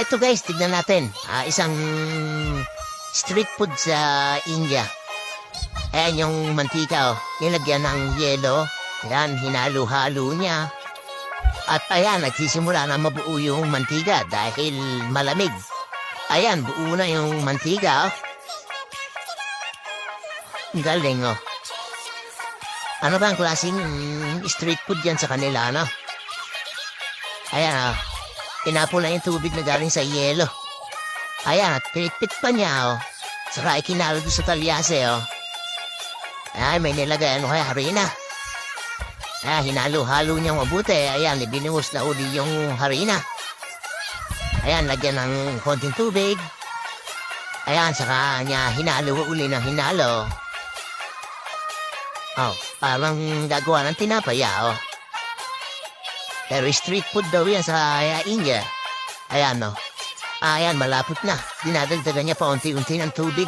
Eto guys, tignan natin. Ah, isang street food sa India. Ayan yung mantika, oh. Nilagyan ng yelo. Ayan, hinalo-halo niya. At ayan, nagsisimula na mabuo yung mantika dahil malamig. Ayan, buo na yung mantika, oh. Galing, oh. Ano ba ang klaseng street food yan sa kanila, no? Ayan, ah. Tinapon na yung tubig na galing sa yelo. Ayan, pinitpit pa niya, oh. Saka ikinalo doon sa talyase, oh. Ay, may nilagay ano kaya harina. Ah, hinalo-halo niya mabuti. Ayan, ibinuhos na uli yung harina. Ayan, lagyan ng konting tubig. Ayan, saka niya hinalo uli ng hinalo. Oh, parang gagawa ng tinapaya, oh. Pero street food daw yan sa uh, India. Ayan, no. Ayan, malapot na. Dinadagdagan niya pa unti-unti ng tubig.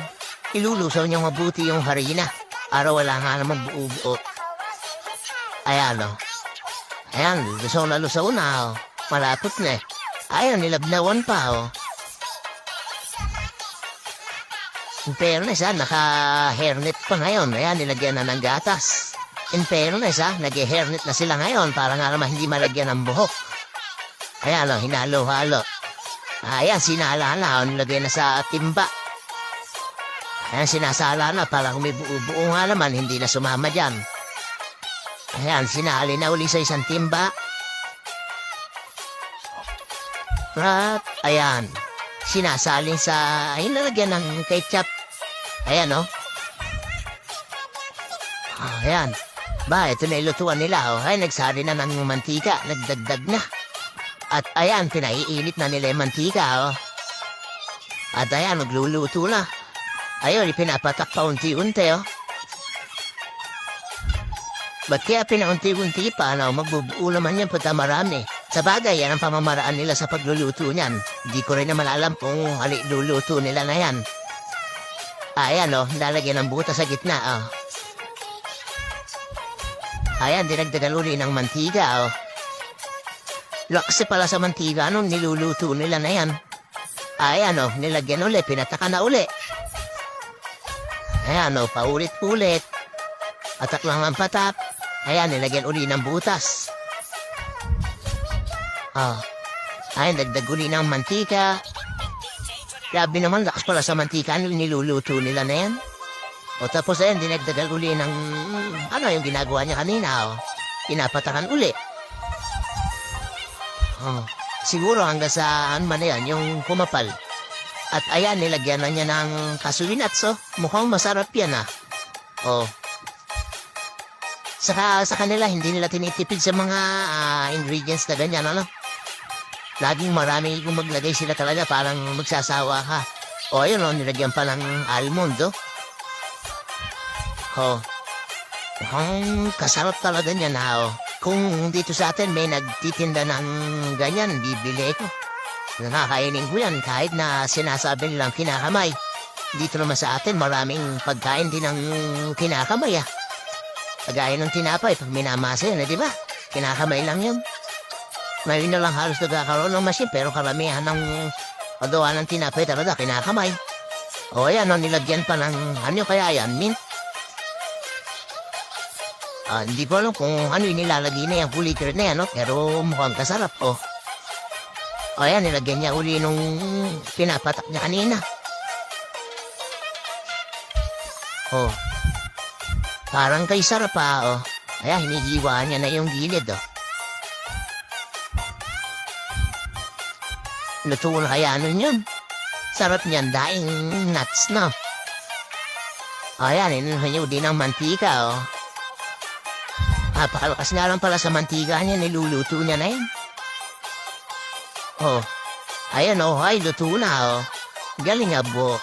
Ilulusaw niya mabuti yung harina. Para wala nga naman buo-buo. Ayan, no. Ayan, lusaw na lusaw na, oh. Malapot na eh. Ayan, nilabnawan pa, oh. In fairness, ah, naka-hairnet pa ngayon. Ayan, nilagyan na ng gatas. In fairness, ah, nag-hairnet na sila ngayon para nga naman hindi malagyan ng buhok. Ayan, oh, hinalo-halo. Ayan, sinala na, oh, nilagay na sa timba. Ayan, sinasala na para kung may buo-buo nga naman, hindi na sumama dyan. Ayan, sinali na uli sa isang timba. At, ayan, sinasalin sa, ay, nalagyan ng ketchup. Ayan, oh. Ah, Ayan. Ba, ito na ilutuan nila, oh. Ay, nagsari na ng mantika, nagdagdag na. At ayan, pinaiinit na nila yung mantika, oh. At ayan, nagluluto na. Ayun, ipinapatak pa unti-unti, oh. Ba't kaya pinaunti-unti pa, no? Magbubuo naman yan pagka marami. Sa bagay, yan ang pamamaraan nila sa pagluluto niyan. Hindi ko rin naman alam kung hali luluto nila na yan. Ayan, oh, lalagyan ng buta sa gitna, oh. Ayan, dinagdagan uli ng mantiga, oh. Lakas pala sa mantiga nung niluluto nila na yan. Ayan, oh, nilagyan uli, pinataka na uli. Ayan, oh, paulit-ulit. Atak lang ang patap. Ayan, nilagyan uli ng butas. Ah, ayan, dagdag uli ng mantika. Grabe naman, lakas pala sa mantika niluluto nila na yan. O tapos ayan, dinagdagan uli ng, ano yung ginagawa niya kanina, oh. Pinapatakan uli. Oh, siguro hanggang saan man na yan, yung kumapal. At ayan, nilagyan na niya ng kasulinats, oh. Mukhang masarap yan, ah. Oh. Saka sa kanila, hindi nila tinitipid sa mga ah, ingredients na ganyan, ano? Laging marami kung maglagay sila talaga, parang magsasawa ka. O, ayun, oh, nilagyan pa ng almond, oh. Oh. Mukhang kasarap talaga niya na, oh. Kung dito sa atin may nagtitinda ng ganyan, bibili ko. Nakakainin ko yan kahit na sinasabi nilang kinakamay. Dito naman sa atin, maraming pagkain din ng kinakamay, ah. Kagaya ng tinapay, pag minamasa yan, eh, di ba? Kinakamay lang yun. Ngayon na lang halos nagkakaroon ng machine, pero karamihan ng paggawa ng tinapay talaga, kinakamay. O ayan, no, nilagyan pa ng, ano kaya yan, mint? Ah, hindi ko alam kung ano yung nilalagay na yung fully curd na yan, no? Pero mukhang kasarap, oh. O ayan, nilagyan niya uli nung pinapatak niya kanina. Oh. Parang kay sarap pa, oh. Ayan, hinihiwa niya na yung gilid, oh. Luto na kaya yun. Sarap niyan, daing nuts, no? Ayan, inuhan niyo din ng mantika, oh. Napakalakas nga lang pala sa mantika niya, niluluto niya na yan. Oh, ayan, oh, ay, luto na, oh. Galing nga, bo.